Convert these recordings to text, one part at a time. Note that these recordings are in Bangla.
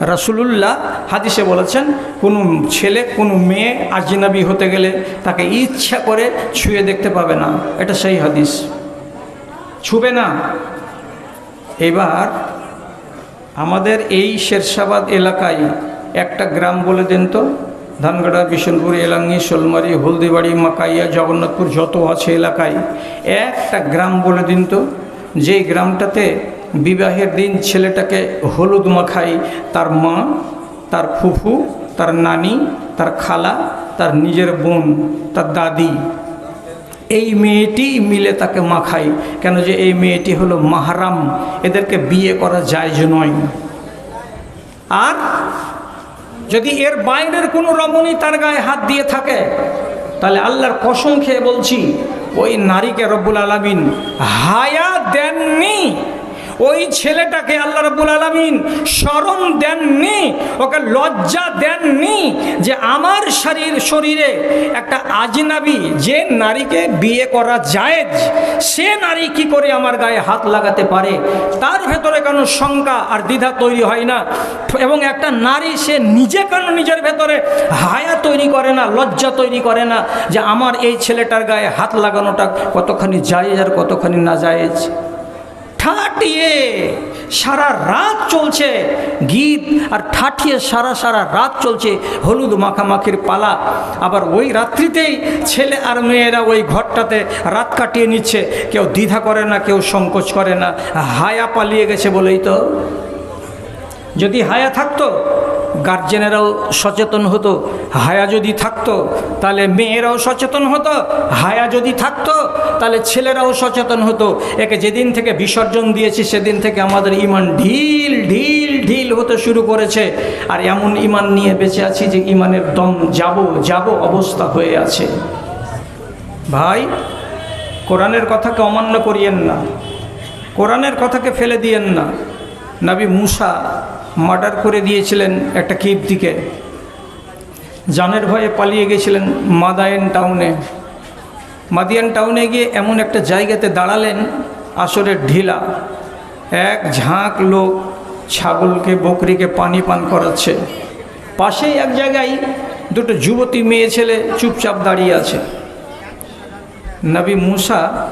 রাসুলুল্লাহ হাদিসে বলেছেন, কোনো ছেলে, কোনো মেয়ে আজিনাবি হতে গেলে তাকে ইচ্ছা করে ছুঁয়ে দেখতে পাবে না। এটা সেই হাদিস। ছুবে না। এবার আমাদের এই শেরশাবাদ এলাকায় একটা গ্রাম বলে দেন তো, ধানগাড়া বিশনপুর এলাঙ্গি, শোলমারি, হলদিবাড়ি, মাকাইয়া, জগন্নাথপুর, যত আছে এলাকায়, একটা গ্রাম বলে দিন তো, যেই গ্রামটাতে বিবাহের দিন ছেলেটাকে হলুদ মাখাই তার মা, তার ফুফু, তার নানি, তার খালা, তার নিজের বোন, তার দাদি, এই মেয়েটি মিলে তাকে মাখাই কেন যে এই মেয়েটি হলো মাহারাম, এদেরকে বিয়ে করা যায় যে নয়। আর যদি এর বাইরের কোনো রমণী তার গায়ে হাত দিয়ে থাকে, তাহলে আল্লাহর কসম খেয়ে বলছি, ওই নারীকে রব্বুল আলমিন হায়া দেননি। ওই ছেলেটাকে আল্লাহ রব্বুল আলমিন স্মরণ দেননি, ওকে লজ্জা দেননি যে আমার শরীর শরীরে একটা আজনাবি যে নারীকে বিয়ে করা যায় সে নারী কি করে আমার গায়ে হাত লাগাতে পারে? তার ভেতরে কোনো শঙ্কা আর দ্বিধা তৈরি হয় না। এবং একটা নারী সে নিজে কেন নিজের ভেতরে হায়া তৈরি করে না, লজ্জা তৈরি করে না যে আমার এই ছেলেটার গায়ে হাত লাগানোটা কতখানি জায়েজ আর কতখানি না জায়েজ ঠাটিয়ে সারা রাত চলছে গীত আর ঠাটিয়ে সারা সারা রাত চলছে হলুদ মাখামাখির পালা। আবার ওই রাত্রিতেই ছেলে আর মেয়েরা ওই ঘরটাতে রাত কাটিয়ে নিচ্ছে। কেউ দ্বিধা করে না, কেউ সংকোচ করে না। হায়া পালিয়ে গেছে বলেই তো। যদি হায়া থাকতো গার্জেনেরাও সচেতন হতো, হায়া যদি থাকতো, তাহলে মেয়েরাও সচেতন হতো, হায়া যদি থাকতো, তাহলে ছেলেরাও সচেতন হতো। একে যেদিন থেকে বিসর্জন দিয়েছি, সেদিন থেকে আমাদের ইমান ঢিল ঢিল ঢিল হতে শুরু করেছে। আর এমন ইমান নিয়ে বেঁচে আছি যে ইমানের দম যাব যাব অবস্থা হয়ে আছে। ভাই, কোরআনের কথাকে অমান্য করিয়েন না। কোরআনের কথাকে ফেলে দিয়েন না। নবী মুসা মার্ডার করে দিয়েছিলেন একটা কিপ্তিকে জানের ভয়ে পালিয়ে গেছিলেন মাদায়েন টাউনে। মাদিয়ান টাউনে গিয়ে এমন একটা জায়গাতে দাঁড়ালেন আসরের ঢিলা। এক ঝাঁক লোক ছাগলকে, বকরিকে পানি পান করাচ্ছে। পাশেই এক জায়গায় দুটো যুবতী মেয়ে ছেলে চুপচাপ দাঁড়িয়ে আছে। নবী মুসা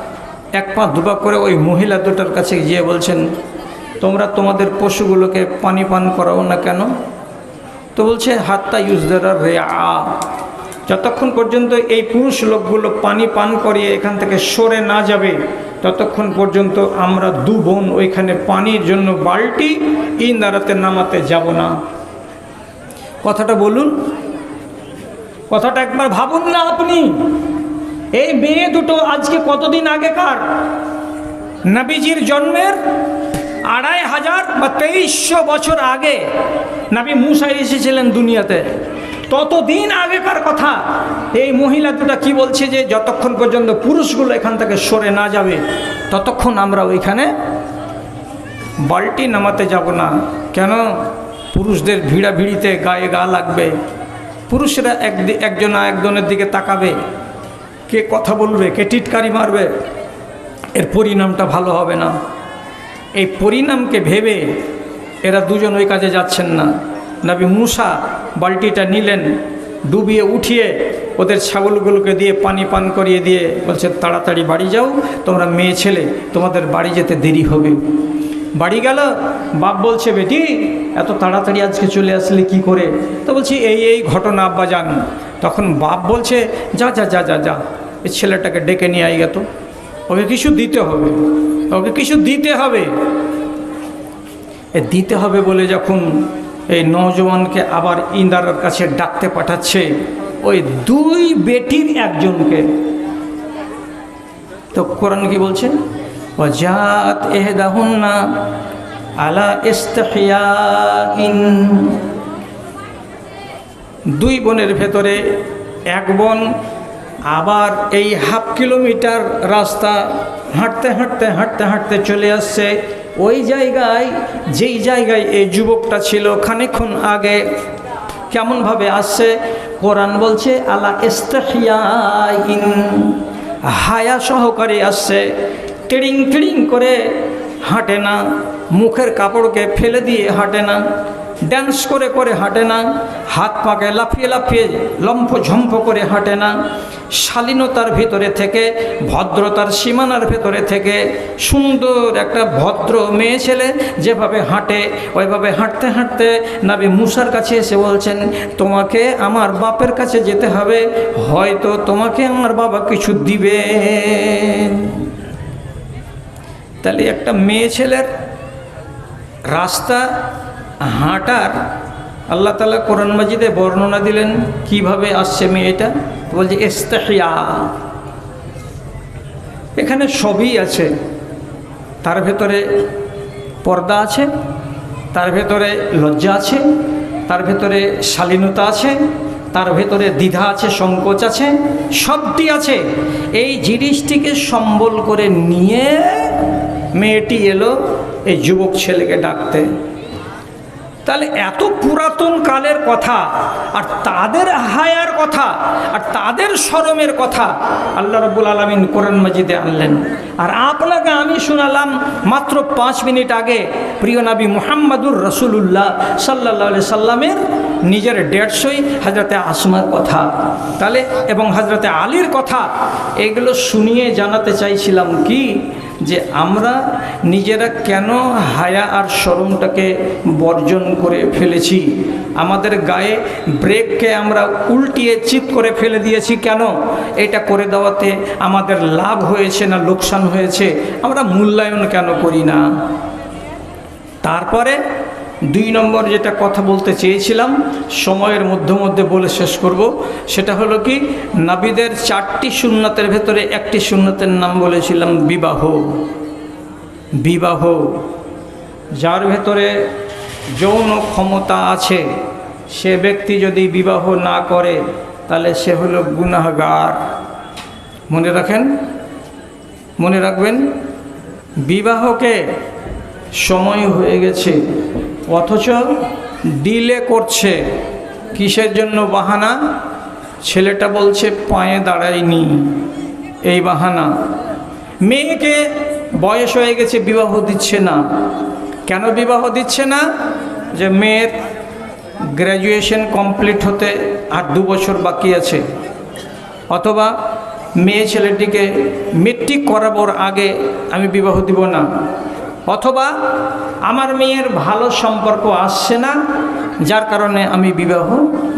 এক পা দুপা করে ওই মহিলা দুটার কাছে গিয়ে বলছেন তোমরা তোমাদের পশুগুলোকে পানি পান করাও না কেন? তো বলছে, হাত্তা ইউজ ইউজদারা রে যতক্ষণ পর্যন্ত এই পুরুষ লোকগুলো পানি পান করিয়ে এখান থেকে সরে না যাবে, ততক্ষণ পর্যন্ত আমরা দু বোন ওইখানে পানির জন্য বাল্টি ইন্দারাতে নামাতে যাব না। কথাটা বলুন। কথাটা একবার ভাবুন না আপনি। এই মেয়ে দুটো আজকে কতদিন আগেকার? নবীজির জন্মের আড়াই হাজার বা তেইশশো বছর আগে নাবি মুসা এসেছিলেন দুনিয়াতে। ততদিন আগেকার কথা। এই মহিলা দুটা কি বলছে যে, যতক্ষণ পর্যন্ত পুরুষগুলো এখান থেকে সরে না যাবে, ততক্ষণ আমরা ওইখানে বাল্টি নামাতে যাব না। কেন? পুরুষদের ভিড়া ভিড়িতে গায়ে গা লাগবে। পুরুষরা এক একজন একজনের দিকে তাকাবে। কে কথা বলবে, কে টিটকারি মারবে, এর পরিণামটা ভালো হবে না। এই পরিণামকে ভেবে এরা দুজন ওই কাজে যাচ্ছেন না। নাবি মুসা বালতিটা নিলেন, ডুবিয়ে উঠিয়ে ওদের ছাগলগুলোকে দিয়ে পানি পান করিয়ে দিয়ে বলছে, তাড়াতাড়ি বাড়ি যাও, তোমরা মেয়ে ছেলে, তোমাদের বাড়ি যেতে দেরি হবে। বাড়ি গেল, বাপ বলছে, বেটি, এত তাড়াতাড়ি আজকে চলে আসলে কি করে? তো বলছি, এই এই ঘটনা আব্বা যান তখন বাপ বলছে, যা যা যা যা যা। এই ছেলেটাকে ডেকে নিয়ে আই গেত। ওকে কিছু দিতে হবে। ওকে কিছু দিতে হবে। দিতে হবে বলে যখন এই নজওয়ানকে আবার ইন্দারের কাছে ডাকতে পাঠাচ্ছে, ওই দুই বেটির একজনকে। তো কোরআন কি বলছে? ও জাত এহদাহুন্না আলা ইন দুই বোনের ভেতরে এক বোন আবার এই হাফ কিলোমিটার রাস্তা হাঁটতে হাঁটতে হাঁটতে হাঁটতে চলে আসছে। ওই জায়গায়, যেই জায়গায় এই যুবকটা ছিল খানিক্ষণ আগে কেমনভাবে আসছে? কোরআন বলছে, আলা ইস্তাহিয়াইন। হায়া সহকারে আসছে। টিড়িং টিড়িং করে হাঁটে না। মুখের কাপড়কে ফেলে দিয়ে হাঁটে না। ড্যান্স করে করে হাঁটে না, হাত পাকে লাফিয়ে লাফিয়ে লম্ফ ঝম্প করে হাঁটে না। শালীনতার ভিতরে থেকে, ভদ্রতার সীমানার ভেতরে থেকে সুন্দর একটা ভদ্র মেয়ে ছেলে যেভাবে হাঁটে, ওইভাবে হাঁটতে হাঁটতে নাবি মুসার কাছে এসে বলছেন, তোমাকে আমার বাপের কাছে যেতে হবে, হয়তো তোমাকে আমার বাবা কিছু দিবে। তাহলে একটা মেয়ে ছেলের রাস্তা হাঁটার, আল্লাহ তালা কোরআন মাজিদে বর্ণনা দিলেন, কীভাবে আসছে মেয়েটা? বলছে, ইস্তাহিয়া। এখানে সবই আছে। তার ভেতরে পর্দা আছে, তার ভেতরে লজ্জা আছে, তার ভেতরে শালীনতা আছে, তার ভেতরে দ্বিধা আছে, সংকোচ আছে, সবটি আছে। এই জিনিসটিকে সম্বল করে নিয়ে মেয়েটি এলো, এই যুবক ছেলেকে ডাকতে। তাহলে এত পুরাতন কালের কথা, আর তাদের হায়ার কথা, আর তাদের শরমের কথা আল্লাহ রব্বুল আলমিন কোরআন মাজিদে আনলেন। আর আপনাকে আমি শোনালাম মাত্র পাঁচ মিনিট আগে প্রিয় নবী মুহাম্মাদুর রসুল্লাহ সাল্লাহ সাল্লামের নিজের দেড়শোই হাজরতে আসমার কথা। তাহলে এবং হাজরতে আলীর কথা, এগুলো শুনিয়ে জানাতে চাইছিলাম কি? যে আমরা নিজেরা কেন হায়া আর শরমটাকে বর্জন করে ফেলেছি? আমাদের গায়ে ব্রেককে আমরা উল্টিয়ে চিপ করে ফেলে দিয়েছি কেন? এটা করে দেওয়াতে আমাদের লাভ হয়েছে না লোকসান হয়েছে? আমরা মূল্যায়ন কেন করি না? তারপরে দুই নম্বর যেটা কথা বলতে চেয়েছিলাম, সময়ের মধ্যে মধ্যে বলে শেষ করব, সেটা হলো কি, নাবিদের চারটি সুন্নতের ভেতরে একটি সুন্নতের নাম বলেছিলাম বিবাহ। বিবাহ, যার ভেতরে যৌন ক্ষমতা আছে, সে ব্যক্তি যদি বিবাহ না করে, তাহলে সে হলো গুনাহগার। মনে রাখেন? মনে রাখবেন? বিবাহকে সময় হয়ে গেছে। অথচ ডিলে করছে। কিসের জন্য বাহানা? ছেলেটা বলছে, পায়ে দাঁড়ায়নি এই বাহানা। মেয়েকে বয়স হয়ে গেছে, বিবাহ দিচ্ছে না। কেন বিবাহ দিচ্ছে না? যে মেয়ের গ্র্যাজুয়েশন কমপ্লিট হতে আর দু বছর বাকি আছে। অথবা মেয়ে ছেলেটিকে মেট্রিক করাবোর আগে আমি বিবাহ দিব না। অথবা আমার মেয়ের ভালো সম্পর্ক আসছে না, যার কারণে আমি বিবাহ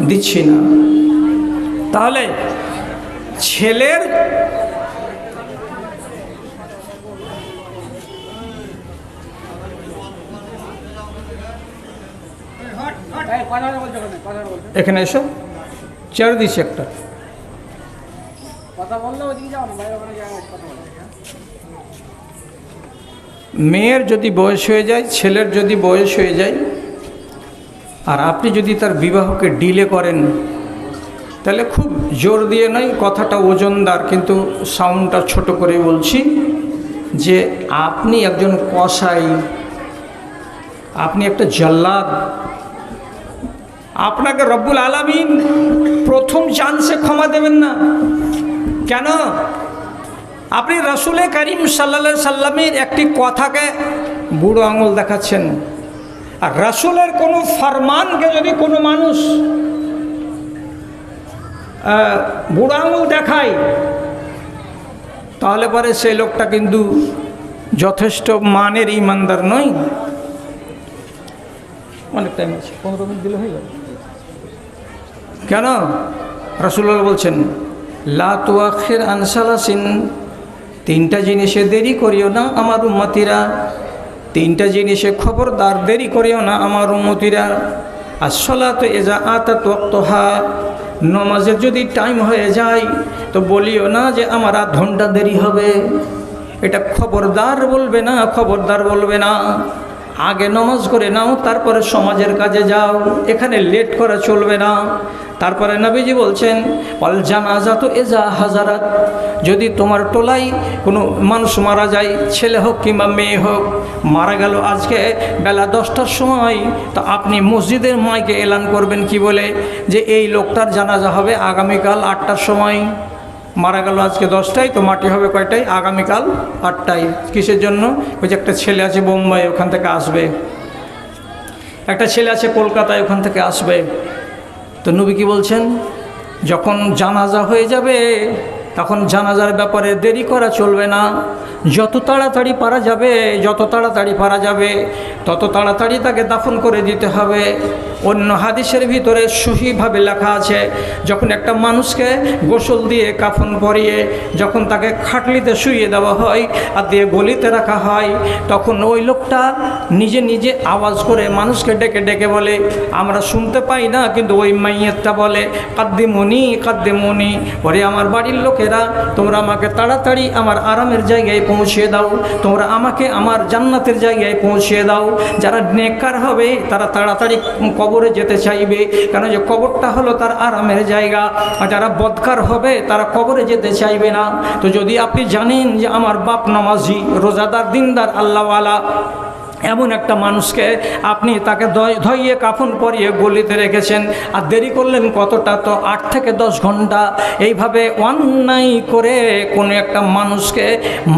দিচ্ছি না। তাহলে ছেলের এখানে এসো, চেয়ার দিচ্ছি একটা। কথা বললে ওদিকে যাও না, বাইরে ওখানে কথা বলো। মেয়ের যদি বয়স হয়ে যায়, ছেলের যদি বয়স হয়ে যায়, আর আপনি যদি তার বিবাহকে ডিলে করেন, তাহলে খুব জোর দিয়ে নয়, কথাটা ওজনদার, কিন্তু সাউন্ডটা ছোট করে বলছি যে আপনি একজন কসাই, আপনি একটা জল্লাদ। আপনাকে রব্বুল আলামিন প্রথম চান্সে ক্ষমা দেবেন না। কেন? আপনি রসুলে করিম সাল্লা সাল্লামের একটি কথাকে বুড়ো আঙুল দেখাচ্ছেন। আর রসুলের কোনো ফরমানকে যদি কোনো মানুষ বুড়ো আঙুল দেখায়, তাহলে পরে সেই লোকটা কিন্তু যথেষ্ট মানের ইমানদার নয়। অনেক টাইম আছে, পনেরো মিনিট দিলে হয়ে যাবে। কেন? রসুল্লাহ বলছেন, লা তুয়াখের আনসালাসিন তিনটা জিনিসে দেরি করিও না আমার উম্মতিরা। তিনটা জিনিসে খবরদার দেরি করিও না আমার উন্মতিরা আর সলা তো এজা আতা তোহা নমাজের যদি টাইম হয়ে যায়, তো বলিও না যে আমার আধ ঘণ্টা দেরি হবে। এটা খবরদার বলবে না, খবরদার বলবে না। আগে নমাজ করে নাও, তারপরে সমাজের কাজে যাও, এখানে লেট করা চলবে না। তারপরে নবীজি বলছেন অল জানাজা তো এজা হাজারাত। যদি তোমার টোলাই কোনো মানুষ মারা যায়, ছেলে হোক কিংবা মেয়ে হোক, মারা গেল আজকে বেলা দশটার সময়, তো আপনি মসজিদের মাইকে এলান করবেন কি বলে? যে এই লোকটার জানাজা হবে আগামীকাল আটটার সময়। মারা গেল আজকে দশটায়, তো মাটি হবে কয়টায়? আগামীকাল আটটায়। কিসের জন্য? ওই যে একটা ছেলে আছে বোম্বাই, ওখান থেকে আসবে। একটা ছেলে আছে কলকাতায়, ওখান থেকে আসবে। তো নবী কি বলছেন? যখন জানাজা হয়ে যাবে, তখন জানাজার ব্যাপারে দেরি করা চলবে না। যত তাড়াতাড়ি পারা যাবে, যত তাড়াতাড়ি পারা যাবে, তত তাড়াতাড়ি তাকে দাফন করে দিতে হবে। অন্য হাদিসের ভিতরে সহিভাবে লেখা আছে, যখন একটা মানুষকে গোসল দিয়ে কাফন পরিয়ে যখন তাকে খাটলিতে শুইয়ে দেওয়া হয় আর দিয়ে গলিতে রাখা হয়, তখন ওই লোকটা নিজে নিজে আওয়াজ করে মানুষকে ডেকে ডেকে বলে, আমরা শুনতে পাই না, কিন্তু ওই মাইয়েরটা বলে, কাদ্দিমনি কাদ্দিমনি, ওরে আমার বাড়ির লোকেরা, তোমরা আমাকে তাড়াতাড়ি আমার আরামের জায়গায় পৌঁছিয়ে দাও। তোমরা আমাকে আমার জান্নাতের জায়গায় পৌঁছিয়ে দাও। যারা নেকার হবে, তারা তাড়াতাড়ি কবরে যেতে চাইবে। কেন যে কবরটা হলো তার আরামের জায়গা। আর যারা বদকার হবে, তারা কবরে যেতে চাইবে না। তো যদি আপনি জানেন যে আমার বাপ নামাজি, রোজাদার, দিনদার, আল্লাহওয়ালা এমন একটা মানুষকে আপনি তাকে ধইয়ে কাফন পরিয়ে গলিতে রেখেছেন। আর দেরি করলেন কতটা? তো আট থেকে দশ ঘণ্টা এইভাবে অন্যায় করে কোনো একটা মানুষকে,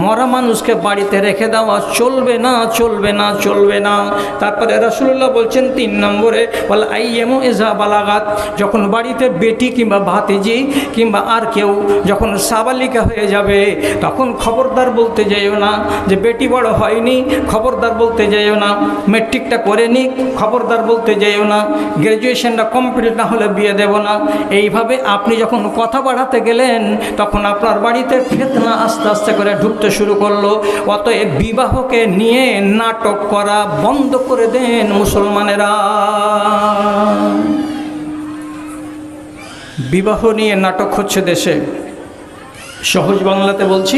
মরা মানুষকে বাড়িতে রেখে দেওয়া চলবে না চলবে না চলবে না। তারপরে রসুল্লাহ বলছেন তিন নম্বরে, বলে আই এমো এজা বালাগাত। যখন বাড়িতে বেটি কিংবা ভাতিজি কিংবা আর কেউ যখন সাবালিকা হয়ে যাবে, তখন খবরদার বলতে যাইও না যে, বেটি বড় হয়নি। খবরদার বলতে যাইও না মেট্রিকটা করে নিক, খবরদার বলতে যাইও না গ্র্যাজুয়েশনটা কমপ্লিট না হলে বিয়ে দেব না। এইভাবে আপনি যখন কথা বাড়াতে গেলেন, তখন আপনার বাড়িতে ফেতনা আস্তে আস্তে করে ঢুকতে শুরু করল। অতএব বিবাহকে নিয়ে নাটক করা বন্ধ করে দেন মুসলমানেরা। বিবাহ নিয়ে নাটক হচ্ছে দেশে। সহজ বাংলাতে বলছি,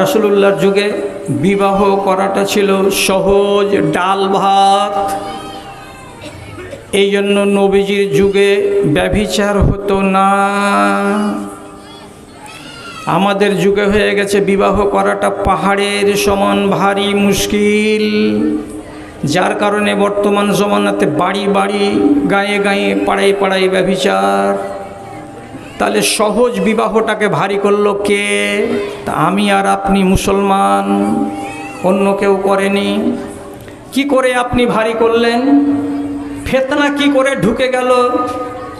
রাসুলুল্লাহর যুগে বিবাহ করাটা ছিল সহজ ডাল ভাত। এই জন্য নবীজির যুগে ব্যভিচার হতো না। আমাদের যুগে হয়ে গেছে বিবাহ করাটা পাহাড়ের সমান ভারী মুশকিল। যার কারণে বর্তমান জমানাতে বাড়ি বাড়ি, গায়ে গায়ে, পাড়ায় পাড়ায় ব্যভিচার। তাহলে সহজ বিবাহটাকে ভারী করল কে? তা আমি আর আপনি মুসলমান, অন্য কেউ করেনি। কি করে আপনি ভারী করলেন? ফেতনা কি করে ঢুকে গেল?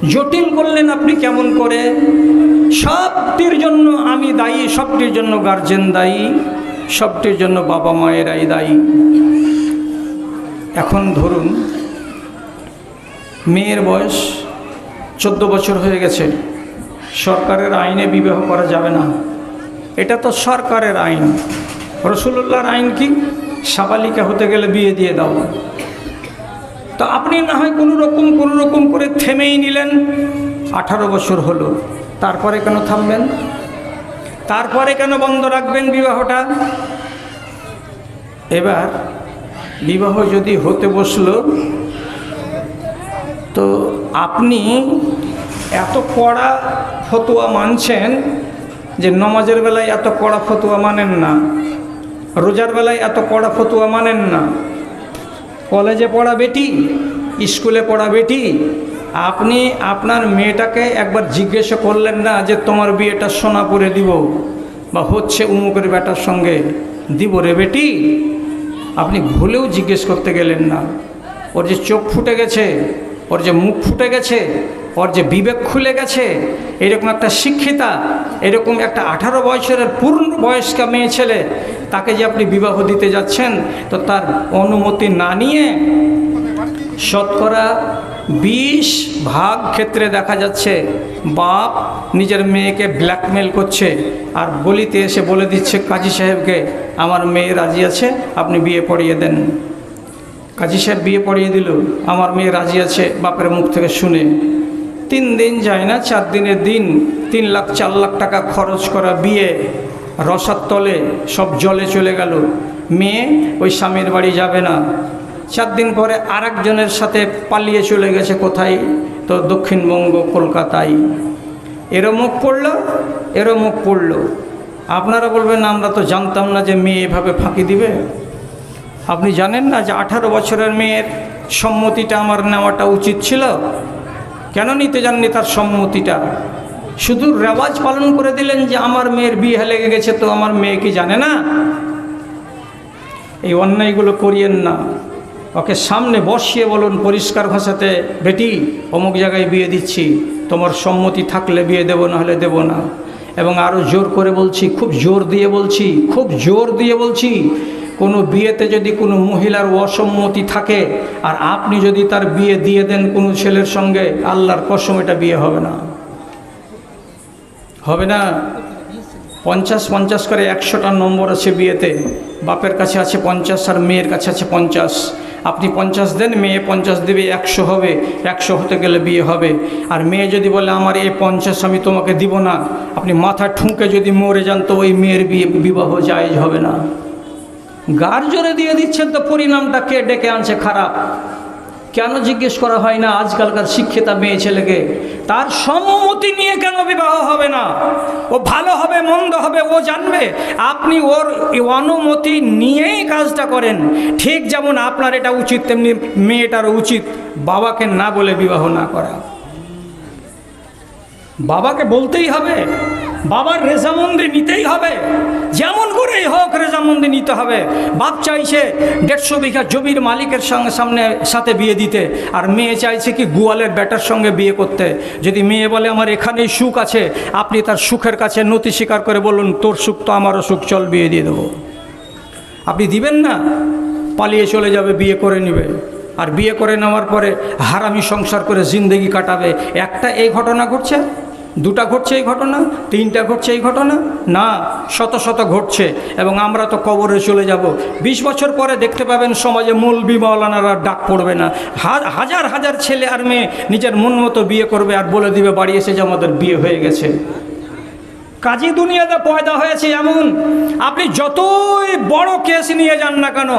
জটিল করলেন আপনি কেমন করে? সবটির জন্য আমি দায়ী, সবটির জন্য গার্জেন দায়ী, সবটির জন্য বাবা মায়েরাই দায়ী। এখন ধরুন, মেয়ের বয়স চোদ্দ বছর হয়ে গেছে। সরকারের আইনে বিবাহ করা যাবে না। এটা তো সরকারের আইন। রসুল্লাহর আইন কি? সাবালিকা হতে গেলে বিয়ে দিয়ে দাও। তো আপনি না হয় কোনো রকম কোনো রকম করে থেমেই নিলেন, আঠারো বছর হলো। তারপরে কেন থামবেন? তারপরে কেন বন্ধ রাখবেন বিবাহটা? এবার বিবাহ যদি হতে বসল, তো আপনি এত কড়া ফতোয়া মানছেন যে নমাজের বেলায় এত কড়া ফতোয়া মানেন না, রোজার বেলায় এত কড়া ফতোয়া মানেন না। কলেজে পড়া বেটি, স্কুলে পড়া বেটি, আপনি আপনার মেয়েটাকে একবার জিজ্ঞেস করলেন না যে তোমার বিয়েটা সোনা সোনাপুরে দিব বা হচ্ছে উমুকের বেটার সঙ্গে দিব রে বেটি? আপনি ভুলেও জিজ্ঞেস করতে গেলেন না। ওর যে চোখ ফুটে গেছে ওর যে মুখ ফুটে গেছে, ওর যে বিবেক খুলে গেছে, এরকম একটা শিক্ষিতা, এরকম একটা আঠারো বছরের পূর্ণ বয়স্কা মেয়ে ছেলে, তাকে যে আপনি বিবাহ দিতে যাচ্ছেন, তো তার অনুমতি না নিয়ে শতকরা বিশ ভাগ ক্ষেত্রে দেখা যাচ্ছে, বাপ নিজের মেয়েকে ব্ল্যাকমেল করছে, আর গলিতে এসে বলে দিচ্ছে, কাজী সাহেবকে, আমার মেয়ে রাজি আছে, আপনি বিয়ে পড়িয়ে দেন। কাজী সাহেব বিয়ে পড়িয়ে দিল। আমার মেয়ে রাজি আছে, বাপের মুখ থেকে শুনে। তিন দিন যায় না, চার দিনের দিন তিন লাখ, চার লাখ টাকা খরচ করা বিয়ে, রসার তলে সব জলে চলে গেল। মেয়ে ওই স্বামীর বাড়ি যাবে না। চার দিন পরে আরেকজনের সাথে পালিয়ে চলে গেছে কোথায়? তো দক্ষিণবঙ্গ, কলকাতায়। এরও মুখ পড়ল, এরও মুখ পড়ল। আপনারা বলবেন, আমরা তো জানতাম না যে মেয়ে এভাবে ফাঁকি দিবে। আপনি জানেন না যে আঠারো বছরের মেয়ের সম্মতিটা আমার নেওয়াটা উচিত ছিল? কেন নিতে জাননি তার সম্মতিটা? শুধু রেওয়াজ পালন করে দিলেন যে আমার মেয়ের বিয়ে লেগে গেছে তো আমার মেয়ে কি জানে না? এই অন্যায়গুলো করিয়েন না। ওকে সামনে বসিয়ে বলুন, পরিষ্কার ভাষাতে, বেটি, অমুক জায়গায় বিয়ে দিচ্ছি। তোমার সম্মতি থাকলে বিয়ে দেবো না হলে দেবো না। এবং আরও জোর করে বলছি, খুব জোর দিয়ে বলছি, খুব জোর দিয়ে বলছি কোনো বিয়েতে যদি কোনো মহিলার অসম্মতি থাকে, আর আপনি যদি তার বিয়ে দিয়ে দেন কোনো ছেলের সঙ্গে, আল্লাহর কসম এটা বিয়ে হবে না। হবে না? পঞ্চাশ পঞ্চাশ করে একশোটা নম্বর আছে বিয়েতে। বাপের কাছে আছে পঞ্চাশ আর মেয়ের কাছে আছে পঞ্চাশ। আপনি পঞ্চাশ দেন, মেয়ে পঞ্চাশ দেবে, একশো হবে, একশো হতে গেলে বিয়ে হবে। আর মেয়ে যদি বলে, আমার এই পঞ্চাশ আমি তোমাকে দিব না। আপনি মাথা ঠুঁকে যদি মরে যান, তো ওই মেয়ের বিয়ে বিবাহ জায়েজ হবে না। গার জোরে দিয়ে দিচ্ছেন তো পরিণামটা কে ডেকে আনছে খারাপ? কেন জিজ্ঞেস করা হয় না আজকালকার শিক্ষিতা মেয়ে ছেলেকে? তার সম্মতি নিয়ে কেন বিবাহ হবে না? ও ভালো হবে, মন্দ হবে, ও জানবে। আপনি ওর অনুমতি নিয়েই কাজটা করেন। ঠিক যেমন আপনার এটা উচিত, তেমনি মেয়েটারও উচিত। বাবাকে না বলে বিবাহ না করা। বাবাকে বলতেই হবে। বাবার রেজামন্দি নিতেই হবে। যেমন করেই হোক রেজামন্দি নিতে হবে। বাপ চাইছে দেড়শো বিঘা জমির মালিকের সঙ্গে সামনে, সাথে বিয়ে দিতে। আর মেয়ে চাইছে কি গোয়ালের ব্যাটার সঙ্গে বিয়ে করতে। যদি মেয়ে বলে, আমার এখানেই সুখ আছে, আপনি তার সুখের কাছে নতি স্বীকার করে বলুন, তোর সুখ তো আমারও সুখ, চল বিয়ে দিয়ে দেবো। আপনি দিবেন না। পালিয়ে চলে যাবে, বিয়ে করে নেবে। আর বিয়ে করে নেওয়ার পরে হারামি সংসার করে জিন্দেগি কাটাবে। একটা এই ঘটনা ঘটছে? দুটা ঘটছে এই ঘটনা, তিনটা ঘটছে এই ঘটনা? না, শত শত ঘটছে। এবং আমরা তো কবরে চলে যাব। বিশ বছর পরে দেখতে পাবেন সমাজে মূল বিমাওলানারা ডাক পড়বে না। হাজার হাজার ছেলে আর মেয়ে নিজের মন মতো বিয়ে করবে আর বলে দিবে, বাড়ি এসে যে আমাদের বিয়ে হয়ে গেছে। কাজী দুনিয়াতে পয়দা হয়েছে এমন। আপনি যতই বড় কেস নিয়ে যান না কেন,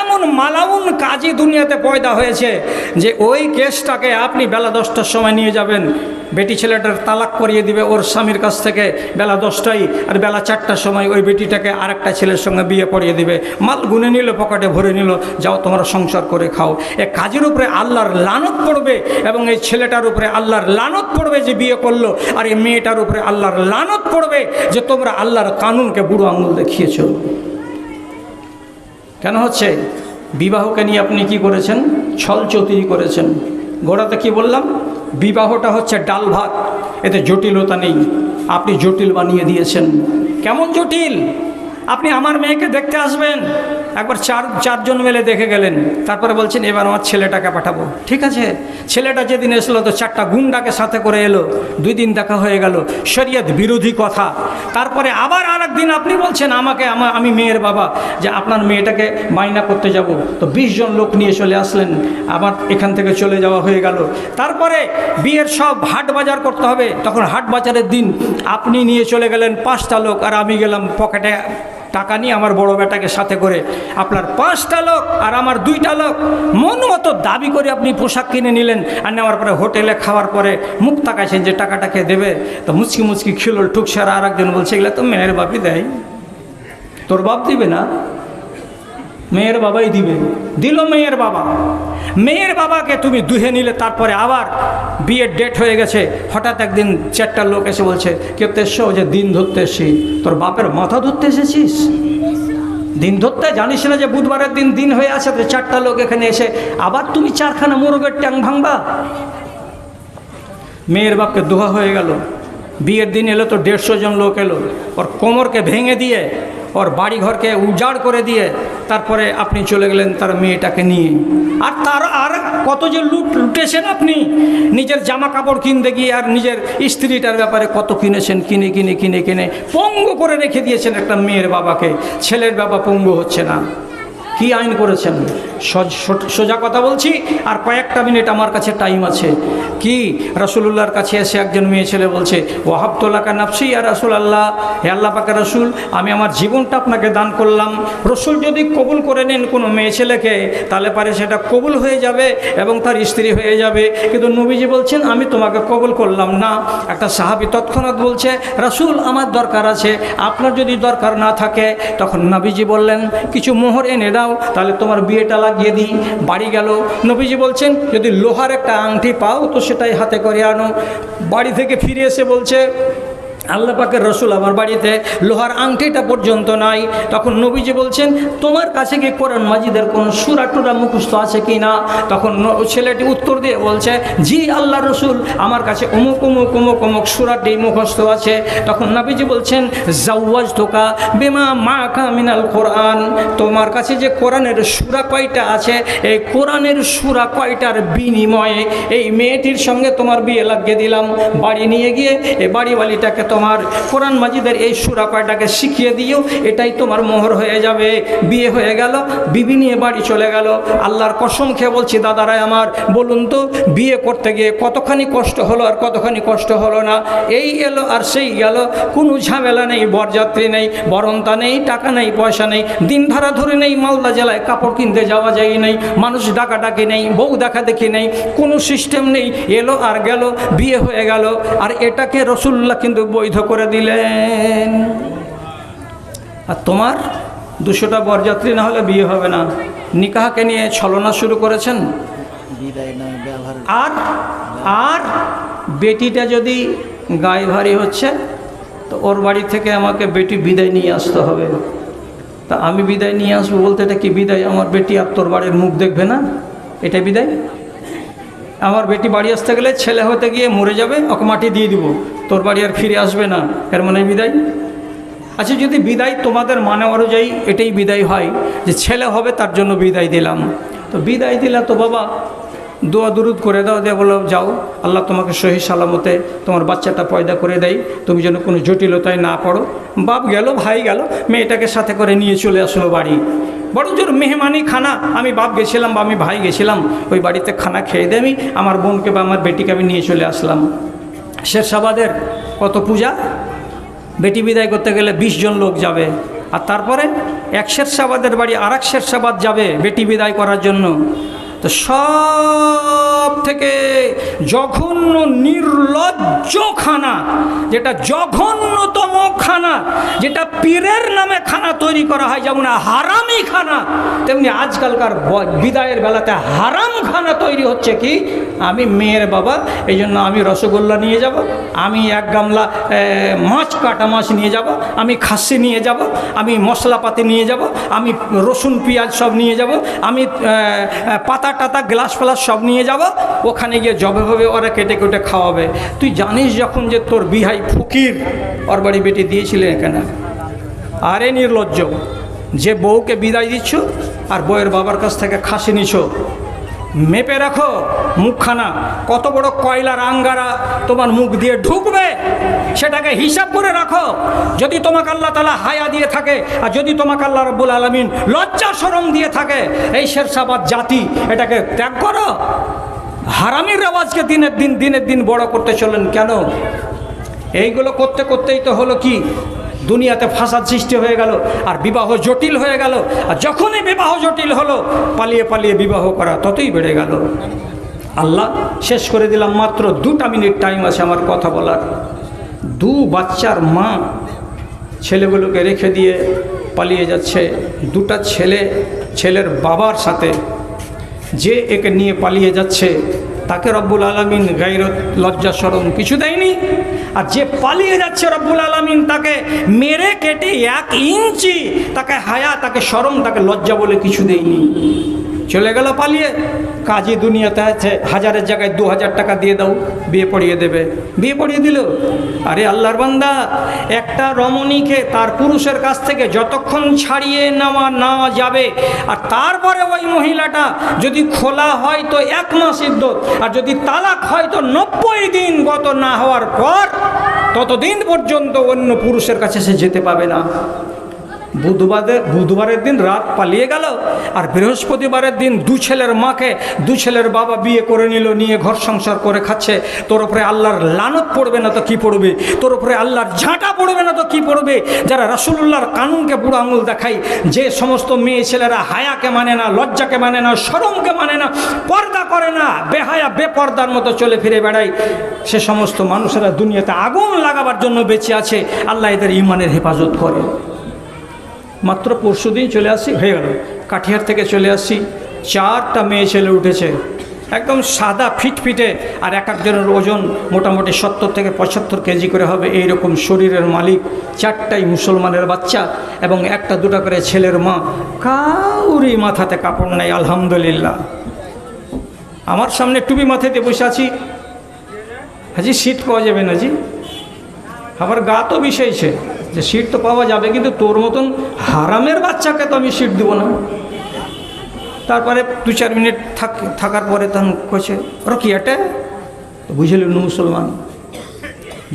এমন মালাউন কাজী দুনিয়াতে পয়দা হয়েছে যে ওই কেসটাকে আপনি বেলা দশটার সময় নিয়ে যাবেন। বেটি ছেলেটার তালাক করিয়ে দিবে, ওর স্বামীর কাছ থেকে বেলা দশটায় আর বেলা চারটার সময় ওই বেটিটাকে আরেকটা ছেলের সঙ্গে বিয়ে পড়িয়ে দিবে। মাল গুনে নিল, পকেটে ভরে নিল, যাও তোমরা সংসার করে খাও। এ কাজের উপরে আল্লাহর লানত পড়বে এবং এই ছেলেটার উপরে আল্লাহর লানত পড়বে যে বিয়ে করল, আর এই মেয়েটার উপরে আল্লাহর লানত পড়বে যে তোমরা আল্লাহর কানুনকে বুড়ো আঙুল দেখিয়েছ। কেন হচ্ছে? বিবাহকে নিয়ে আপনি কি করেছেন? ছল করেছেন। গোড়াতে কি বললাম? বিবাহটা হচ্ছে ডাল ভাত। এতে জটিলতা নেই। আপনি জটিল বানিয়ে দিয়েছেন। কেমন জটিল? আপনি আমার মেয়েকে দেখতে আসবেন। একবার চার, চারজন মিলে দেখে গেলেন। তারপরে বলছেন, এবার আমার ছেলেটাকে পাঠাবো। ঠিক আছে? ছেলেটা যেদিন এসলো তো চারটা গুন্ডাকে সাথে করে এলো। দুই দিন দেখা হয়ে গেল, শরীয়ত বিরোধী কথা। তারপরে আবার আর দিন আপনি বলছেন, আমাকে আমার আমি মেয়ের বাবা, যে আপনার মেয়েটাকে মাইনা করতে যাব। তো জন লোক নিয়ে চলে আসলেন। আবার এখান থেকে চলে যাওয়া হয়ে গেল। তারপরে বিয়ের সব হাট বাজার করতে হবে। তখন হাট বাজারের দিন আপনি নিয়ে চলে গেলেন পাঁচটা লোক, আর আমি গেলাম পকেটে টাকা নিয়ে আমার বড় বেটাকে সাথে করে আপনার পাঁচটা লোক আর আমার দুইটা লোক মন মতো দাবি করে আপনি পোশাক কিনে নিলেন আর নেওয়ার পরে হোটেলে খাওয়ার পরে মুখ তাকাইছেন যে টাকাটাকে দেবে? তো মুচকি মুচকি খিলল ঠুকসার আর একজন বলছে, এগুলো তো মেয়ের বাপি দেয়। তোর বাপ দিবে না? মেয়ের বাবাই দিবে। দিল মেয়ের বাবা। মেয়ের বাবাকে তুমি দুহে নিলে, তারপরে আবার বিয়ের ডেট হয়ে গেছে। হঠাৎ একদিন চারটা লোক এসে বলছে কেউ তো যে দিন ধরতে এসছি। তোর বাপের মাথা ধরতে এসেছিস? দিন ধরতে জানিস না যে বুধবারের দিন দিন হয়ে আছে, তো চারটা লোক এখানে এসে, আবার তুমি চারখানা মোরগের ট্যাং ভাঙবা? মেয়ের বাপকে দোহা হয়ে গেল। বিয়ের দিন এলো তো দেড়শো জন লোক এলো। ওর কোমরকে ভেঙে দিয়ে ওর বাড়ি ঘরকে উজাড় করে দিয়ে তারপরে আপনি চলে গেলেন তার মেয়েটাকে নিয়ে। আর তার আর কত যে লুট লুটেছেন আপনি, নিজের জামা কাপড় কিনতে গিয়ে আর নিজের স্ত্রীটার ব্যাপারে কত কিনেছেন, কিনে কিনে কিনে কিনে, পঙ্গু করে রেখে দিয়েছেন একটা মেয়ের বাবাকে। ছেলের বাবা পঙ্গু হচ্ছে না। কি আইন করেছেন? সোজা কথা বলছি। আর কয়েকটা মিনিট আমার কাছে টাইম আছে। কি? রসুল্লাহর কাছে এসে একজন মেয়ে ছেলে বলছে ওয়াহাবতোল্লাকা নাফসি আর রসুল আল্লাহ হে আল্লাহ পাকা রসুল, আমি আমার জীবনটা আপনাকে দান করলাম। রসুল যদি কবুল করে নেন কোনো মেয়ে ছেলেকে, তাহলে পারে সেটা কবুল হয়ে যাবে এবং তার স্ত্রী হয়ে যাবে। কিন্তু নবীজি বলছেন, আমি তোমাকে কবুল করলাম না। একটা সাহাবি তৎক্ষণাৎ বলছে, রসুল, আমার দরকার আছে। আপনার যদি দরকার না থাকে, তখন নবীজি বললেন, কিছু মোহর এনে দাও, তাহলে তোমার বিয়েটা লাগিয়ে দিই। বাড়ি গেল। নবীজি বলছেন, যদি লোহার একটা আংটি পাও, তো সেটাই হাতে করে আনো। বাড়ি থেকে ফিরে এসে বলছে আল্লাহ পাকের রসুল আমার বাড়িতে লোহার আংটিটা পর্যন্ত নাই। তখন নবীজি বলছেন, তোমার কাছে কি কোরআন মাজিদের কোনো সুরা টুরা মুখস্থ আছে কি না তখন ছেলেটি উত্তর দিয়ে বলছে, জি, আল্লাহ রসুল, আমার কাছে অমুক অমুক অমুক অমুক সুরাটি মুখস্থ আছে। তখন নবীজি বলছেন জাউয়াজ তোকা বেমা মা কামিনাল কোরআন। তোমার কাছে যে কোরআনের সুরা কয়টা আছে, এই কোরআনের সুরা কয়টার বিনিময়ে এই মেয়েটির সঙ্গে তোমার বিয়ে লাগিয়ে দিলাম। বাড়ি নিয়ে গিয়ে এই বাড়িওয়ালিটাকে তোমার কোরআন মাজিদের এই সুরা কয়টাকে শিখিয়ে দিও, এটাই তোমার মোহর হয়ে যাবে। বিয়ে হয়ে গেল, বিবি নিয়ে বাড়ি চলে গেল। আল্লাহর কসম খেয়ে বলছি, দাদারাই আমার, বলুন তো, বিয়ে করতে গিয়ে কতখানি কষ্ট হলো আর কতখানি কষ্ট হলো না? এই এলো আর সেই গেল, কোনো ঝামেলা নেই, বরযাত্রী নেই, বরন্তা নেই, টাকা নেই, পয়সা নেই, দিন ধারা ধরে নেই, মালদা জেলায় কাপড় কিনতে যাওয়া যায় নেই, মানুষ ডাকাডাকি নেই, বউ দেখা দেখি নেই, কোনো সিস্টেম নেই, এলো আর গেল, বিয়ে হয়ে গেল। আর এটাকে রসুল্লাহ কিন্তু বৈধ করে দিলেন। আর তোমার দুশোটা বরযাত্রী না হলে বিয়ে হবে না। নিকাহকে নিয়ে ছলনা শুরু করেছেন। আর আর বেটিটা যদি গায়ে ভারী হচ্ছে, তো ওর বাড়ি থেকে আমাকে বেটি বিদায় নিয়ে আসতে হবে। তা আমি বিদায় নিয়ে আসব বলতে এটা কি বিদায়? আমার বেটি আর তোর বাড়ির মুখ দেখবে না? এটা বিদায়? আমার বেটি বাড়ি আসতে গেলে ছেলে হতে গিয়ে মরে যাবে, ওকে মাটি দিয়ে দিব। তোর বাড়ি আর ফিরে আসবে না। এর মানে বিদায়? আচ্ছা যদি বিদায় তোমাদের মানে অনুযায়ী এটাই বিদায় হয়, যে ছেলে হবে তার জন্য বিদায় দিলাম। তো বিদায় দিলা তো বাবা, দোয়া দুরুদ করে দাও, দিয়ে বলো যাও, আল্লাহ তোমাকে সহি সালামতে তোমার বাচ্চাটা পয়দা করে দেয়। তুমি যেন কোনো জটিলতায় না পড়ো। বাপ গেল, ভাই গেল, মেয়েটাকে সাথে করে নিয়ে চলে আসলো বাড়ি। বড় জোর মেহমানি খানা। আমি বাপ গেছিলাম বা আমি ভাই গেছিলাম, ওই বাড়িতে খানা খেয়ে দিয়ে আমি আমার বোনকে বা আমার বেটিকে আমি নিয়ে চলে আসলাম। শেরশাবাদের কত পূজা? বেটি বিদায় করতে গেলে ২০ জন লোক যাবে। আর তারপরে এক শেরশাবাদের বাড়ি আর এক শেরশাবাদ যাবে বেটি বিদায় করার জন্য। তো সব থেকে জঘন্য নির্লজ্জ খানা, যেটা জঘন্যতম খানা, যেটা পীরের নামে খানা তৈরি করা হয়, যেমন হারামি খানা, তেমনি আজকালকার বিদায়ের বেলাতে হারাম খানা তৈরি হচ্ছে কি? আমি মেয়ের বাবা এই জন্য আমি রসগোল্লা নিয়ে যাব, আমি এক গামলা মাছ, কাটা মাছ নিয়ে যাব, আমি খাসি নিয়ে যাব, আমি মশলাপাতি নিয়ে যাব, আমি রসুন, পেঁয়াজ সব নিয়ে যাব, আমি পাতা টাতা গ্লাস ফ্লাস সব নিয়ে যাব, ওখানে গিয়ে জবে হবে ওরা কেটে কেটে খাওয়াবে। তুই জানিস যখন যে তোর বিহাই ফকির ওর বাড়ি বেটি দিয়েছিলেন এখানে? আরে নির্লজ্জ, যে বউকে বিদায় দিচ্ছ আর বউয়ের বাবার কাছ থেকে খাসি নিছ মেপে রাখো। মুখখানা। কত বড় কয়লার আঙ্গারা তোমার মুখ দিয়ে ঢুকবে? সেটাকে হিসাব করে রাখো। যদি তোমাকে আল্লাহ তালা হায়া দিয়ে থাকে, আর যদি তোমাকে আল্লাহ রব্বুল আলমিন লজ্জা সরম দিয়ে থাকে, এই শেরশাবাদ জাতি এটাকে ত্যাগ করো। হারামির রেওয়াজকে দিনের দিন দিনের দিন বড় করতে চলেন কেন? এইগুলো করতে, করতেই তো হলো কি? দুনিয়াতে ফাসাদ সৃষ্টি হয়ে গেল আর বিবাহ জটিল হয়ে গেল। আর যখনই বিবাহ জটিল হলো, পালিয়ে পালিয়ে বিবাহ করা ততই বেড়ে গেল। আল্লাহ, শেষ করে দিলাম মাত্র দুটা মিনিট টাইম আছে আমার কথা বলার। দু বাচ্চার মা ছেলেগুলোকে রেখে দিয়ে পালিয়ে যাচ্ছে। দুটা ছেলে, ছেলের বাবার সাথে যে একে নিয়ে পালিয়ে যাচ্ছে তাকে রব্বুল আলমিন গাইরত লজ্জা সরম কিছু দেয়নি। আর যে পালিয়ে যাচ্ছে রব্বুল আলমিন তাকে মেরে কেটে এক ইঞ্চি তাকে হায়া, তাকে সরম তাকে লজ্জা বলে কিছু দেয়নি। চলে গেল, পালিয়ে। কাজী দুনিয়াতে আছে, হাজারের জায়গায় দু হাজার টাকা দিয়ে দাও, বিয়ে পড়িয়ে দেবে। বিয়ে পড়িয়ে দিল। আরে আল্লাহর বান্দা, একটা রমণীকে তার পুরুষের কাছ থেকে যতক্ষণ ছাড়িয়ে নেওয়া না যাবে, আর তারপরে ওই মহিলাটা যদি খোলা হয় তো এক মাস ইদ্যত আর যদি তালাক হয় তো নব্বই দিন গত না হওয়ার পর, ততদিন পর্যন্ত অন্য পুরুষের কাছে সে যেতে পাবে না। বুধবারে বুধবারের দিন রাত পালিয়ে গেল আর বৃহস্পতিবারের দিন দু ছেলের মাকে দু ছেলের বাবা বিয়ে করে নিল, নিয়ে ঘর সংসার করে খাচ্ছে। তোর উপরে আল্লাহর লানত পড়বে না তো কি পড়বে? তোর উপরে আল্লাহর ঝাঁটা পড়বে না তো কি পড়বে? যারা রাসুল্লাহর কানুনকে বুড়ো আঙুল দেখাই যে সমস্ত মেয়ে ছেলেরা হায়াকে মানে না, লজ্জাকে মানে না সরমকে মানে না, পর্দা করে না, বেহায়া, বেপর্দার মতো চলে ফিরে বেড়ায়, সে সমস্ত মানুষেরা দুনিয়াতে আগুন লাগাবার জন্য বেঁচে আছে। আল্লাহ এদের ইমানের হেফাজত করে। মাত্র পরশু দিন চলে আসি, হয়ে গেল। কাঠিয়ার থেকে চলে আসছি চারটা মেয়ে ছেলে উঠেছে। একদম সাদা ফিটফিটে আর এক একজনের ওজন মোটামুটি সত্তর থেকে পঁচাত্তর কেজি করে হবে এই রকম শরীরের মালিক, চারটাই মুসলমানের বাচ্চা এবং একটা দুটা করে ছেলের মা। কাউরি মাথাতে কাপড় নেই, আলহামদুলিল্লাহ। আমার সামনে টুপি মাথাতে বসে আছি। হাজি, সিট পাওয়া যাবে না জি? আমার গা তো বিষয়ছে যে সিট তো পাওয়া যাবে, কিন্তু তোর মতন হারামের বাচ্চাকে তো আমি সিট দেবো না। তারপরে দু চার মিনিট থাক, থাকার পরে তখন কছে রকিয়াটে বুঝলেন মুসলমান।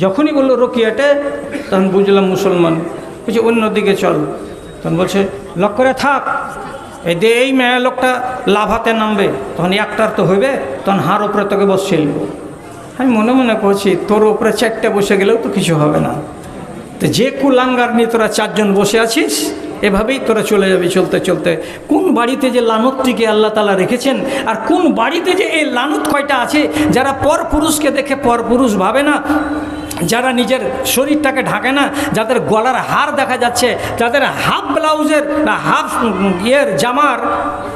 যখনই বলল রকিয়াটে তখন বুঝলাম মুসলমান। বলছে অন্যদিকে চল। তখন বলছে, লক করে থাক। এই দে, এই মেয়ে লোকটা লাভাতে নামবে। তখন একটার তো হইবে, তখন হার ওপরে তোকে বসছিল আমি মনে মনে করছি, তোর উপরে চারটে বসে গেলেও তো কিছু হবে না। তো যে কুলাঙ্গার নিয়ে তোরা চারজন বসে আছিস, এভাবেই তোরা চলে যাবি চলতে চলতে। কোন বাড়িতে যে লানতটিকে আল্লাহ তালা রেখেছেন, আর কোন বাড়িতে যে এই লানত কয়টা আছে, যারা পর পুরুষকে দেখে পর পুরুষ ভাবে না যারা নিজের শরীরটাকে ঢাকে না, যাদের গলার হার দেখা যাচ্ছে, যাদের হাফ ব্লাউজের না হাফ ইয়ের জামার,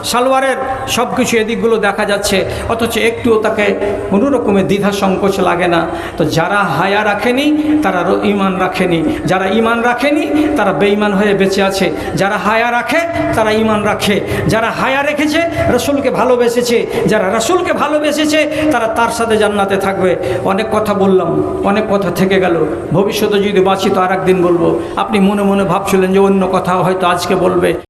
সালোয়ারের সব কিছু এদিকগুলো দেখা যাচ্ছে, অথচ একটুও তাকে কোনো রকমের দ্বিধা সংকোচ লাগে না। তো যারা হায়া রাখেনি তারা ইমান রাখেনি। যারা ইমান রাখেনি, তারা বেঈমান হয়ে বেঁচে আছে। যারা হায়া রাখে, তারা ইমান রাখে। যারা হায়া রেখেছে, রসুলকে ভালোবেসেছে। যারা রসুলকে ভালোবেসেছে, তারা তার সাথে জান্নাতে থাকবে। অনেক কথা বললাম, অনেক কথা থেকে গেল। ভবিষ্যতে যদি বাঁচি তো আর বলব। আপনি মনে মনে ভাবছিলেন যে অন্য কথা হয়তো আজকে বলবে।